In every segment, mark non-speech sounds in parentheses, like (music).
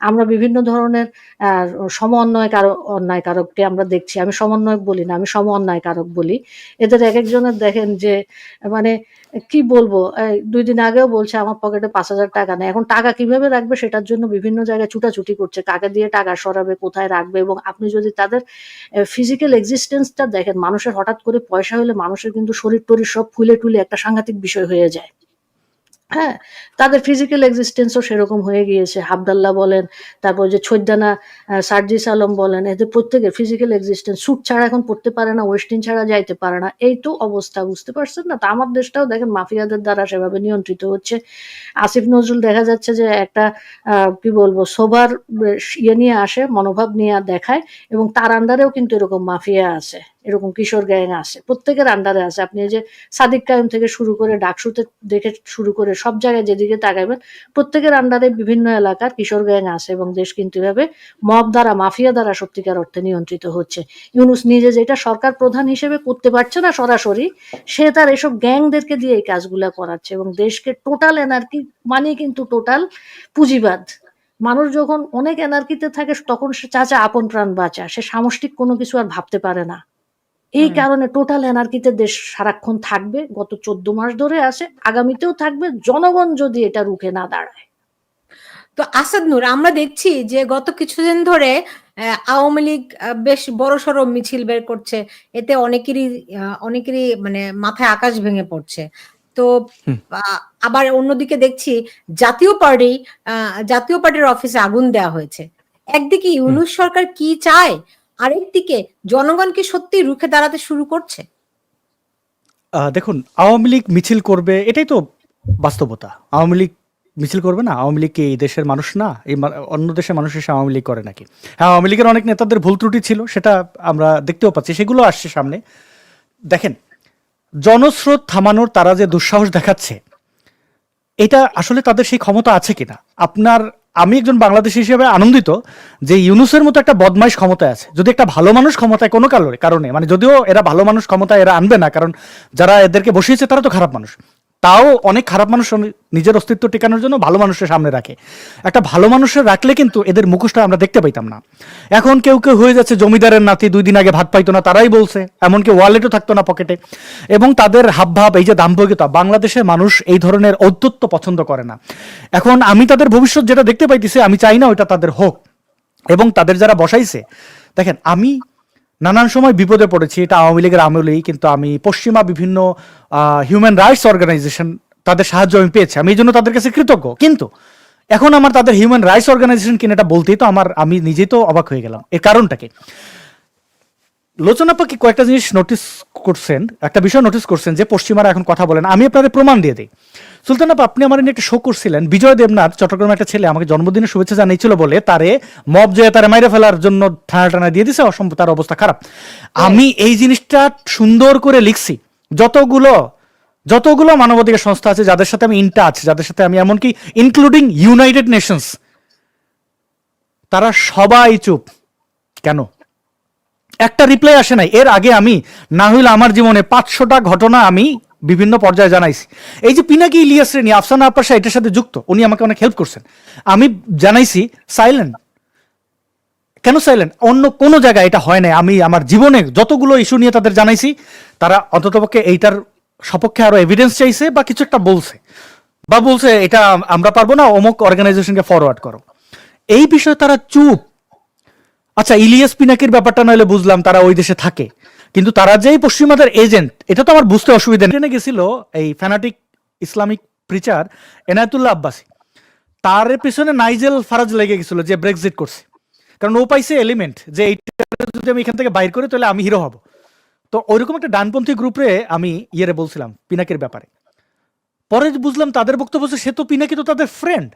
আমরা বিভিন্ন ধরনের আহ, সম অন্যায় কারক অন্যায় কারককে আমরা দেখছি। আমি সমন্বয়ক বলি না আমি সম অন্যায় কারক বলি। এদের এক একজনের দেখেন যে মানে কি বলব দুই দিন আগেও বলছে আমার পকেটে পাঁচ হাজার টাকা নেই। এখন টাকা কীভাবে রাখবে সেটার জন্য বিভিন্ন জায়গায় ছুটাছুটি করছে কাকে দিয়ে টাকা সরাবে কোথায় রাখবে এবং আপনি যদি তাদের ফিজিক্যাল এক্সিস্টেন্সটা দেখেন মানুষের হঠাৎ করে পয়সা হলে মানুষের কিন্তু শরীর টরীর সব ফুলে টুলে একটা সাংঘাতিক বিষয় হয়ে যায়। হ্যাঁ তাদের ফিজিক্যাল এক্সিস্টেন্সও সেরকম হয়ে গিয়েছে। হাবদাল্লা বলেন, তারপর যে ছৈদানা সার্জিস আলম বলেন, এদের প্রত্যেকের ফিজিক্যাল এক্সিস্টেন্স স্যুট ছাড়া এখন পড়তে পারে না ওয়েস্টিন ছাড়া যাইতে পারে না। এই তো অবস্থা, বুঝতে পারছেন না? তা আমার দেশটাও দেখেন, মাফিয়াদের দ্বারা সেভাবে নিয়ন্ত্রিত হচ্ছে। আসিফ নজরুল দেখা যাচ্ছে যে একটা কি বলব সোবার ইয়ে নিয়ে আসে, মনোভাব নিয়ে দেখায়, এবং তার আন্ডারেও কিন্তু এরকম মাফিয়া আছে। এরকম কিশোর গ্যাং আছে, প্রত্যেকের আন্ডারে আছে। আপনি যে সাদিক কায়ুম থেকে শুরু করে ডাকসুতে দেখে শুরু করে সব জায়গায় যেদিকে তাকাবেন, প্রত্যেকের আন্ডারে বিভিন্ন এলাকার কিশোর গ্যাং আছে এবং দেশ কিন্তু এভাবে মব দ্বারা, মাফিয়া দ্বারা সত্যিকার অর্থে নিয়ন্ত্রিত হচ্ছে। ইউনুস নিজে যেটা সরকার প্রধান হিসেবে করতে পারছে না সরাসরি, সে তার এসব গ্যাংদেরকে দিয়ে এই কাজগুলা করাচ্ছে এবং দেশকে টোটাল এনার্কি মানে কিন্তু টোটাল পুঁজিবাদ। মানুষ যখন অনেক এনার্কিতে থাকে, তখন সে চাচা আপন প্রাণ বাঁচা, সে সামষ্টিক কোনো কিছু আর ভাবতে পারে না। এই কারণে টোটাল এনার্কিতে দেশ সারাক্ষণ থাকবে গত চোদ্দ মাস ধরে আছে আগামীতেও থাকবে জনগণ যদি এটা রুখে না দাঁড়ায়। তো আসাদ নূর আমরা দেখছি যে গত কিছুদিন ধরে আহ, আওয়ামী লীগ বেশ বড় সড়ো মিছিল বের করছে এতে অনেকেরই আহ, অনেকেরই মানে মাথায় আকাশ ভেঙে পড়ছে। তো আহ, আবার অন্যদিকে দেখছি জাতীয় পার্টি আহ, জাতীয় পার্টির অফিসে আগুন দেওয়া হয়েছে। একদিকে ইউনুস সরকার কি চায় আরেকদিকে জনগণ কি সত্যি রুখে দাঁড়াতে শুরু করছে? দেখুন, আওয়ামী লীগ মিছিল করবে, এটাই তো বাস্তবতা। আওয়ামী লীগ মিছিল করবে না? আওয়ামী লীগ কি এই দেশের মানুষ না? এই অন্য দেশের মানুষ এসে আওয়ামী লীগ করে নাকি? হ্যাঁ আওয়ামী লীগের অনেক নেতাদের ভুল ত্রুটি ছিল, সেটা আমরা দেখতেও পাচ্ছি। সেগুলো আসছে সামনে। দেখেন, জনস্রোত থামানোর তারা যে দুঃসাহস দেখাচ্ছে, এটা আসলে তাদের সেই ক্ষমতা আছে কিনা? আপনার আমি একজন বাংলাদেশি হিসেবে আনন্দিত যে ইউনুসের মতো একটা বদমাইশ ক্ষমতায় আছে। যদি একটা ভালো মানুষ ক্ষমতায় কোনো কারণে কারণে মানে যদিও এরা ভালো মানুষ ক্ষমতায় এরা আনবে না, কারণ যারা এদেরকে বসিয়েছে তারা তো খারাপ মানুষ। তাও অনেক খারাপ মানুষ নিজের অস্তিত্ব টেকানোর জন্য ভালো মানুষের সামনে রাখে। একটা ভালো মানুষের রাখলে কিন্তু এদের মুখোশটা আমরা দেখতে পাইতাম না। এখন কেউ কেউ হয়ে যাচ্ছে জমিদারের নাতি, দুই দিন আগে ভাত পাইতো না, তারাই বলছে। এমনকি ওয়ালেটও থাকতো না পকেটে এবং তাদের হাবভাব, এই যে দাম্ভিকতা বাংলাদেশের মানুষ এই ধরনের ঔদ্ধত্য পছন্দ করে না। এখন আমি তাদের ভবিষ্যৎ যেটা দেখতে পাইতেছি, আমি চাই না ওইটা তাদের হোক। এবং তাদের যারা বসাইছে, দেখেন, আমি নানান সময় বিপদে পড়েছি। এটা আওয়ামী লীগের আমলেই, কিন্তু আমি পশ্চিমা বিভিন্ন হিউম্যান রাইটস অর্গানাইজেশন তাদের সাহায্য আমি পেয়েছি। আমি এই জন্য তাদের কাছে কৃতজ্ঞ। কিন্তু এখন আমার তাদের হিউম্যান রাইটস অর্গানাইজেশন কিনা এটা বলতেই তো আমার, আমি নিজেই তো অবাক হয়ে গেলাম। এর কারণটা কি? লোচনাপা কি কয়েকটা জিনিস নোটিস করছেন একটা বিষয় নোটিস করছেন যে পশ্চিমারা এখন কথা বলেন। আমি আপনাদের প্রমাণ দিয়ে দিই। সুলতানাপা আপনি আমার একটা শো করছিলেন। বিজয় দেবনাথ চট্টগ্রামের একটা ছেলে আমাকে জন্মদিনের শুভেচ্ছা জানিয়েছিল বলে তারে মব যে তারে মাইরে ফেলার জন্য ঠানা টানা দিয়ে দিছে অসম্ভব তার অবস্থা খারাপ। আমি এই জিনিসটা সুন্দর করে লিখছি। যতগুলো যতগুলো মানবাধিকার সংস্থা আছে যাদের সাথে আমি ইন টাচ যাদের সাথে আমি এমনকি ইনক্লুডিং ইউনাইটেড নেশনস তারা সবাই চুপ। কেন? একটা রিপ্লাই আসে নাই। এর আগে আমি, না হইলে আমার জীবনে পাঁচশোটা ঘটনা আমি বিভিন্ন পর্যায়ে জানাইছি। এই যে পিনাকি ইলিয়াস রেনি, আফসানা আপাশা এটার সাথে যুক্ত, উনি আমাকে অনেক হেল্প করছেন। আমি জানাইছি সাইলেন্ট কেন সাইলেন্ট অন্য কোনো জায়গায় এটা হয় নাই। আমি আমার জীবনে যতগুলো ইস্যু নিয়ে তাদের জানাইছি, তারা অন্ততপক্ষে এইটার সপক্ষে আরও এভিডেন্স চাইছে বা কিছু একটা বলছে। বা বলছে, এটা আমরা পারব না, অমুক অর্গানাইজেশনকে ফরওয়ার্ড করো। এই বিষয়ে তারা চুপ। আচ্ছা ইলিয়াস পিনাকির ব্যাপারটা নইলে বুঝলাম তারা ওই দেশে থাকে। কিন্তু তারা যেই পশ্চিমাদের এজেন্ট এটা তো আমার বুঝতে অসুবিধা নেই। গেছিল এই fanatic Islamic preacher Enayatullah Abbasi. তার পিছনে নাইজেল ফারাজ লেগে গেছিল যে ব্রেক্সিট করছে। কারণ ও পাইছে এলিমেন্ট যে এইটা যদি আমি এখান থেকে বাইর করি, তাহলে আমি হিরো হব। তো ওইরকম একটা ডানপন্থী গ্রুপে আমি ইয়েরে বলছিলাম, পিনাকের ব্যাপারে। পরে বুঝলাম তাদের বক্তব্য সে তো পিনাকি তো তাদের ফ্রেন্ড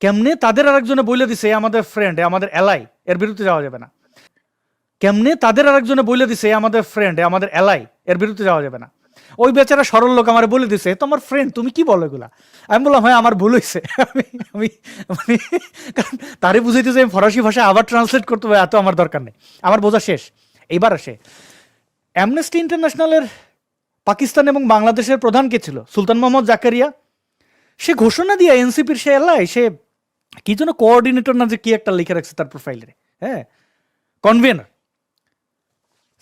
কেমনে তাদের আরেকজনে বলে দিছে আমাদের ফ্রেন্ড আমাদের এলাই এর বিরুদ্ধে যাওয়া যাবে না। কেমনে তাদের আরেকজনে বলে দিছে আমাদের ফ্রেন্ড আমাদের এলাই এর বিরুদ্ধে যাওয়া যাবে না। ওই বেচারা সরল লোক আমার বলে দিছে "এ তো আমার ফ্রেন্ড তুমি কি বলো এগুলা? আমি বললাম হ্যাঁ আমার ভুল হয়েছে (laughs) আমি আমি মানে কারণ বুঝাইতেছে আমি ফরাসি ভাষায় আবার ট্রান্সলেট করতে হবে, এত আমার দরকার নেই। আমার বোঝা শেষ। এইবার আসে। অ্যামনেস্টি ইন্টারন্যাশনালের পাকিস্তান এবং বাংলাদেশের প্রধান কে ছিল? সুলতান মোহাম্মদ জাকারিয়া। সে ঘোষণা দিয়ে এনসিপির সে এলাই সে কি যেন কোঅর্ডিনেটর না যে কি একটা লিখে রাখছে তার প্রোফাইলে হ্যাঁ? কনভেনার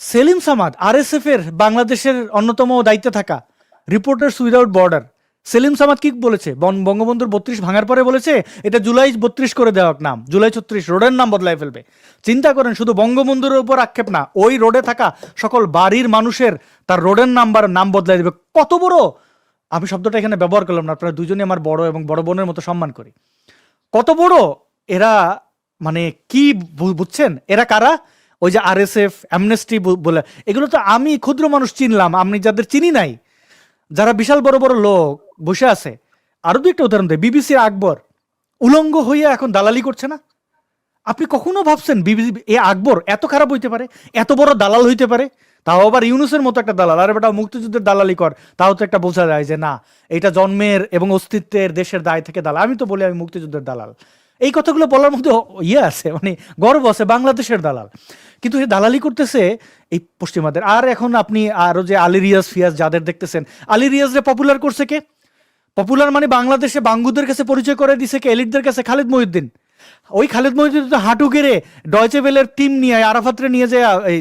সেলিম সামাদ আরএসএফ এর বাংলাদেশের অন্যতম দায়িত্বে থাকা reporters without border Selim Samad কি বলেছে? বঙ্গবন্ধুর বত্রিশ ভাঙার পরে বলেছে, এটা জুলাই বত্রিশ করে দেওয়া নাম, জুলাই ছত্রিশ, রোডের নাম বদলাই ফেলবে। চিন্তা করেন, শুধু বঙ্গবন্ধুর উপর আক্ষেপ না, ওই রোডে থাকা সকল বাড়ির মানুষের তার রোডের নাম্বার, নাম বদলাই দেবে। কত বড়? আমি শব্দটা এখানে ব্যবহার করলাম না, আপনারা দুজনে আমার বড় এবং বড় বোনের মতো সম্মান করি। কত বড়? এরা মানে কি বুঝছেন? এরা কারা? ওই যে আর এস এফ অ্যামনেস্টি বলে। এগুলো তো আমি ক্ষুদ্র মানুষ চিনলাম, আমি যাদের চিনি নাই। যারা বিশাল বড় বড় লোক বসে আছে। আরও দু একটা উদাহরণ দেয় বিবিসির আকবর, উলঙ্গ হইয়া এখন দালালি করছে না? আপনি কখনো ভাবছেন বিবিসি এ আকবর এত খারাপ হইতে পারে? এত বড় দালাল হইতে পারে? তাও আবার ইউনুসের মতো একটা দালাল। আরে বেটা, মুক্তিযুদ্ধের দালালি কর। তাও তো একটা বোঝা যায় যে না, এটা জন্মের এবং অস্তিত্বের দেশের দায় থেকে দালাল। আমি তো বলি আমি মুক্তিযুদ্ধের দালাল। এই কথাগুলো বলার মধ্যে ইয়ে আছে মানে গর্ব আছে, বাংলাদেশের দালাল। কিন্তু সে দালালি করতেছে এই পশ্চিমাদের। আর এখন আপনি আরও যে আলী রিয়াজ ফিয়াজ যাদের দেখতেছেন, আলী রিয়াজরে পপুলার করছে কে? পপুলার মানে বাংলাদেশে বাঙ্গুদের কাছে পরিচয় করে দিছে কে? এলিটদের কাছে? খালিদ মহিউদ্দিন। ওই খালেদ মহিউদ্দিন তো হাঁটু গেড়ে ডয়চে বেলের টিম নিয়ে আরাফাতরে নিয়ে যে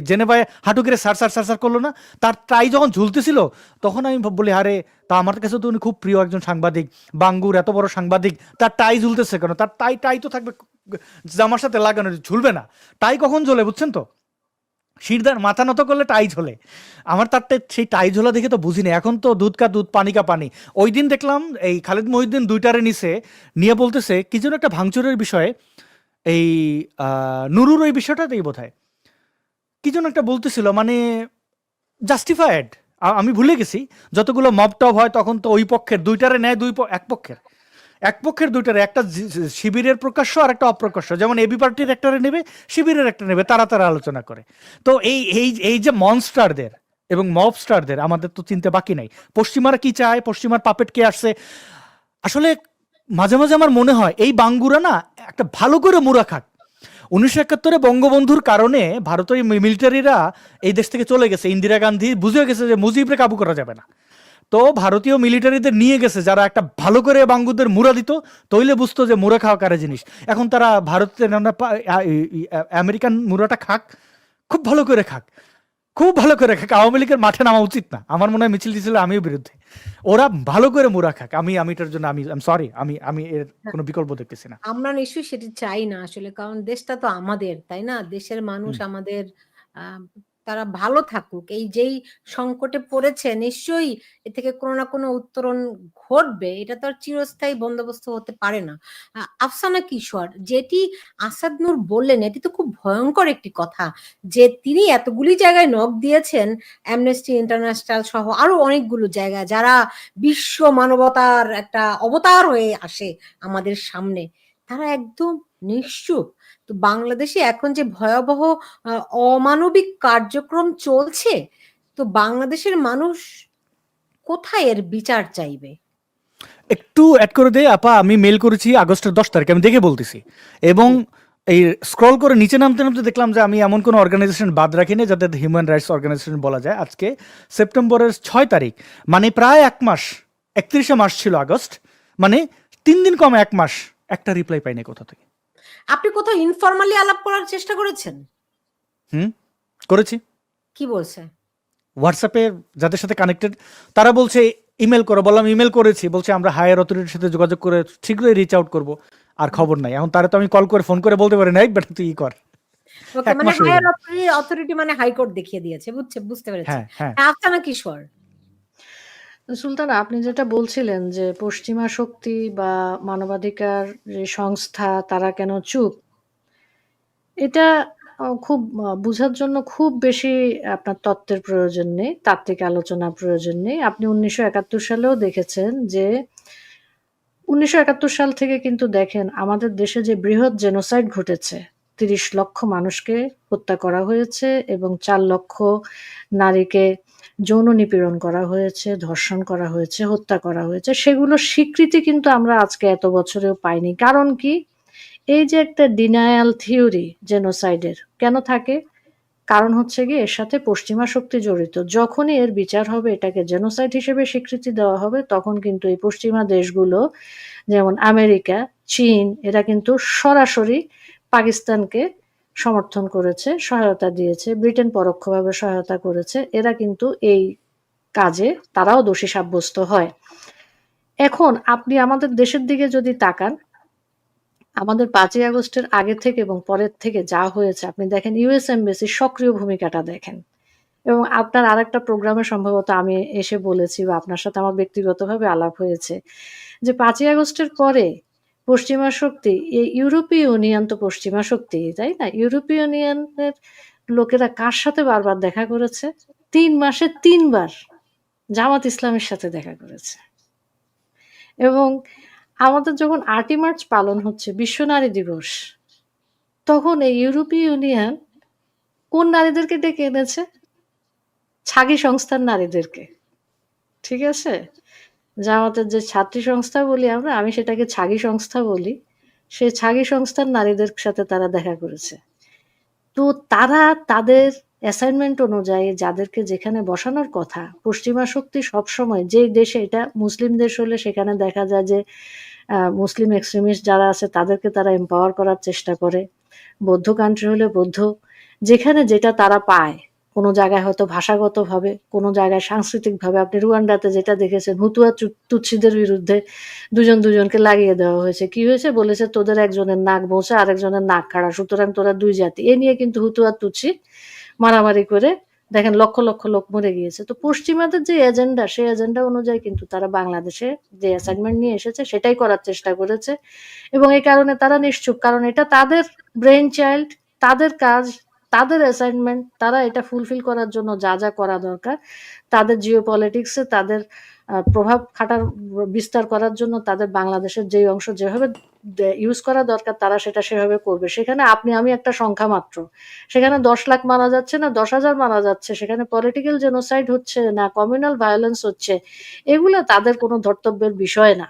জেনেভায় হাঁটু গেড়ে সার সার সার সার করল না। তার ট্রাই যখন ঝুলতেছিল, তখন আমি বলি, আরে, তা আমার কাছে তো উনি খুব প্রিয় একজন সাংবাদিক, বাঙ্গুর এত বড় সাংবাদিক, তার টাই ঝুলতেছে কেন? তার টাই টাই তো থাকবে জামার সাথে লাগানো, ঝুলবে না। টাই কখন ঝোলে বুঝছেন তো? শিরদার মাথা নত করলে টাই ঝোলে আমার তার টা- সেই টাই ঝোলা দেখে তো বুঝিনি। এখন তো দুধ কা দুধ, পানি কা পানি। ওই দিন দেখলাম এই খালিদ মহিউদ্দিন দুইটারে নিচে নিয়ে বলতেছে, কি যেন একটা ভাঙচুরের বিষয়ে এই নুরুর ওই বিষয়টাতেই বোধ হয় কি যেন একটা বলতেছিল মানে জাস্টিফায়েড আমি ভুলে গেছি। যতগুলো মব টব হয় তখন তো ওই পক্ষের, দুইটারে নেয় দুই এক পক্ষের। এক পক্ষের দুইটারে, একটা শিবিরের প্রকাশ্য আর একটা অপ্রকাশ্য। যেমন এবি পার্টির একটারে নেবে, শিবিরের একটা নেবে, তারা তারা আলোচনা করে। তো এই এই এই যে মনস্টারদের এবং মবস্টারদের, আমাদের তো চিনতে বাকি নাই। পশ্চিমারা কি চায়, পশ্চিমার পাপেট কে আসছে? আসলে মাঝে মাঝে আমার মনে হয়, এই বাঙ্গুরা না একটা ভালো করে মুরা খাক। উনিশশো একাত্তরে বঙ্গবন্ধুর কারণে ভারতীয় মিলিটারিরা এই দেশ থেকে চলে গেছে। ইন্দিরা গান্ধী বুঝে গেছে যে মুজিবরে কাবু করা যাবে না। তো ভারতীয় মিলিটারিদের নিয়ে গেছে যারা একটা ভালো করে বাঙ্গুদের মুরা দিত তৈলে বুঝতো যে মুরা খাওয়া কারে জিনিস। এখন তারা ভারতের আমেরিকান মুরাটা খাক খুব ভালো করে খাক। খুব ভালো করে খাক আওয়ামী লীগের মাঠে নামা উচিত না। আমার মনে হয় মিছিল টিছিল আমিও বিরুদ্ধে। ওরা ভালো করে মুরা খাক। আমি আমি এটার জন্য আমি সরি আমি আমি এর কোনো বিকল্প দেখতেছি না। আমরা নিশ্চয়ই সেটি চাই না আসলে কারণ দেশটা তো আমাদের তাই না? দেশের মানুষ আমাদের তারা ভালো থাকুক। এই যেই সংকটে পড়েছে, নিশ্চয়ই এ থেকে কোনো না কোনো উত্তরণ ঘটবে, এটা তো আর চিরস্থায়ী বন্দোবস্ত হতে পারে না। আফসানা কিশোর, যেটি আসাদ নূর বললেন, এটি তো খুব ভয়ঙ্কর একটি কথা যে তিনি এতগুলি জায়গায় নখ দিয়েছেন অ্যামনেস্টি ইন্টারন্যাশনাল সহ আরও অনেকগুলো জায়গা যারা বিশ্ব মানবতার একটা অবতার হয়ে আসে আমাদের সামনে। তারা একদম নিশ্চুপ। তো বাংলাদেশে এখন যে ভয়াবহ অমানবিক কার্যক্রম চলছে, তো বাংলাদেশের মানুষ কোথায় এর বিচার চাইবে? একটু অ্যাড করে দে, আপা, আমি মেল করেছি আগস্টের দশ তারিখে, আমি দেখে বলতেছি। এবং এই স্ক্রল করে নিচে নামতে নামতে দেখলাম যে আমি এমন কোনো অর্গানাইজেশন বাদ রাখিনি যাদের হিউম্যান রাইটস অর্গানাইজেশন বলা যায়। আজকে সেপ্টেম্বরের ছয় তারিখ মানে প্রায় এক মাস, একত্রিশে মাস ছিল আগস্ট মানে তিন দিন কম এক মাস একটা রিপ্লাই পাইনি কোথা থেকে। আপনি কোথাও ইনফরমালি আলাপ করার চেষ্টা করেছেন? হুম করেছি। কি বলছে? হোয়াটসঅ্যাপে যাদের সাথে কানেক্টেড তারা বলছে ইমেল করো। বললাম ইমেল করেছি। বলছে আমরা হায়ার অথরিটির সাথে যোগাযোগ করে শীঘ্রই রিচ আউট করব। আর খবর নাই। এখন তারা তো আমি কল করে ফোন করে বলতে পারি নাই বেটা তুই ই কর ওকে মানে হয়ে হায়ার অথরিটি মানে হাইকোর্ট দেখিয়ে দিয়েছে বুঝছে বুঝতে পেরেছি। হ্যাঁ। হ্যাঁ আফসানা কিশোর। সুলতানা, আপনি যেটা বলছিলেন যে পশ্চিমা শক্তি বা মানবাধিকার যে সংস্থা, তারা কেন চুপ? এটা খুব বোঝার জন্য খুব বেশি আপনার তত্ত্বের প্রয়োজন নেই, তাত্ত্বিক আলোচনার প্রয়োজন নেই। আপনি উনিশশো একাত্তর সালেও দেখেছেন যে, উনিশশো একাত্তর সাল থেকে কিন্তু দেখেন আমাদের দেশে যে বৃহৎ জেনোসাইড ঘটেছে, তিরিশ লক্ষ মানুষকে হত্যা করা হয়েছে এবং চার লক্ষ নারীকে যৌন নিপীড়ন করা হয়েছে, ধর্ষণ করা হয়েছে, হত্যা করা হয়েছে সেগুলোর স্বীকৃতি কিন্তু আমরা আজকে এত বছরেও পাইনি। কারণ কি? এই যে একটা ডিনায়াল থিওরি জেনোসাইডের কেন থাকে? কারণ হচ্ছে গিয়ে এর সাথে পশ্চিমা শক্তি জড়িত। যখনই এর বিচার হবে, এটাকে জেনোসাইড হিসেবে স্বীকৃতি দেওয়া হবে, তখন কিন্তু এই পশ্চিমা দেশগুলো, যেমন আমেরিকা, চীন, এরা কিন্তু সরাসরি পাকিস্তানকে সমর্থন করেছে, সহায়তা দিয়েছে, ব্রিটেন পরোক্ষভাবে সহায়তা করেছে, এরা কিন্তু এই কাজে তারাও দোষী সাব্যস্ত হয়। এখন আপনি আমাদের দেশের দিকে যদি তাকান, আমাদের পাঁচই আগস্টের আগে থেকে এবং পরের থেকে যা হয়েছে, আপনি দেখেন ইউএস এমবেসির সক্রিয় ভূমিকাটা দেখেন। এবং আপনার আরেকটা প্রোগ্রামে সম্ভবত আমি এসে বলেছি বা আপনার সাথে আমার ব্যক্তিগতভাবে আলাপ হয়েছে যে পাঁচই আগস্টের পরে পশ্চিমা শক্তি ইউরোপীয় ইউনিয়ন তো পশ্চিমা শক্তি, তাই না? ইউরোপীয় ইউনিয়নের লোকেরা কার সাথে বারবার দেখা করেছে? তিন মাসে তিনবার জামাত ইসলামের সাথে দেখা করেছে। এবং আমাদের যখন আটই মার্চ পালন হচ্ছে, বিশ্ব নারী দিবস, তখন এই ইউরোপীয় ইউনিয়ন কোন নারীদেরকে ডেকে এনেছে? ছাগি সংস্থার নারীদেরকে। ঠিক আছে? জামাতের যে ছাত্রী সংস্থা বলি আমরা, আমি সেটাকে ছাগি সংস্থা বলি। সে ছাগি সংস্থার নারীদের সাথে তারা দেখা করেছে। তো তারা তাদের অ্যাসাইনমেন্ট অনুযায়ী যাদেরকে যেখানে বসানোর কথা, পশ্চিমা শক্তি সবসময় যে দেশে এটা মুসলিম দেশ হলে সেখানে দেখা যায় যে মুসলিম এক্সট্রিমিস্ট যারা আছে তাদেরকে তারা এম্পাওয়ার করার চেষ্টা করে। বৌদ্ধ কান্ট্রি হলে বৌদ্ধ, যেখানে যেটা তারা পায়। কোনো জায়গায় হয়তো ভাষাগতভাবে, কোনো জায়গায় সাংস্কৃতিকভাবে, আপনি রুয়ান্ডাতে যেটা দেখেছেন, হুতুয়া তু- তুৎসিদের বিরুদ্ধে দুজন দুজনকে লাগিয়ে দেওয়া হয়েছে। কি হয়েছে? বলেছে তোদের একজনের নাক বসে আরেকজনের নাক খাড়া। সুতরাং তোরা দুই জাতি। এ নিয়ে কিন্তু হুতুয়া তুৎসি মারামারি করে দেখেন লক্ষ লক্ষ লোক মরে গিয়েছে। তো পশ্চিমাদের যে এজেন্ডা, সেই এজেন্ডা অনুযায়ী কিন্তু তারা বাংলাদেশে যে অ্যাসাইনমেন্ট নিয়ে এসেছে, সেটাই করার চেষ্টা করেছে। এবং এই কারণে তারা নিশ্চুপ। কারণ এটা তাদের ব্রেন চাইল্ড তাদের কাজ তাদের অ্যাসাইনমেন্ট তারা এটা ফুলফিল করার জন্য যা যা করা দরকার, তাদের জিও পলিটিক্সে তাদের প্রভাব খাটার, বিস্তার করার জন্য তাদের বাংলাদেশের যেই অংশ যেভাবে ইউজ করা দরকার, তারা সেটা সেভাবে করবে। সেখানে আপনি, আমি একটা সংখ্যা মাত্র। সেখানে দশ লাখ মারা যাচ্ছে না, দশ হাজার মারা যাচ্ছে। সেখানে পলিটিক্যাল জেনোসাইড হচ্ছে না কমিউনাল ভায়োলেন্স হচ্ছে। এগুলো তাদের কোনো ধর্তব্যের বিষয় না।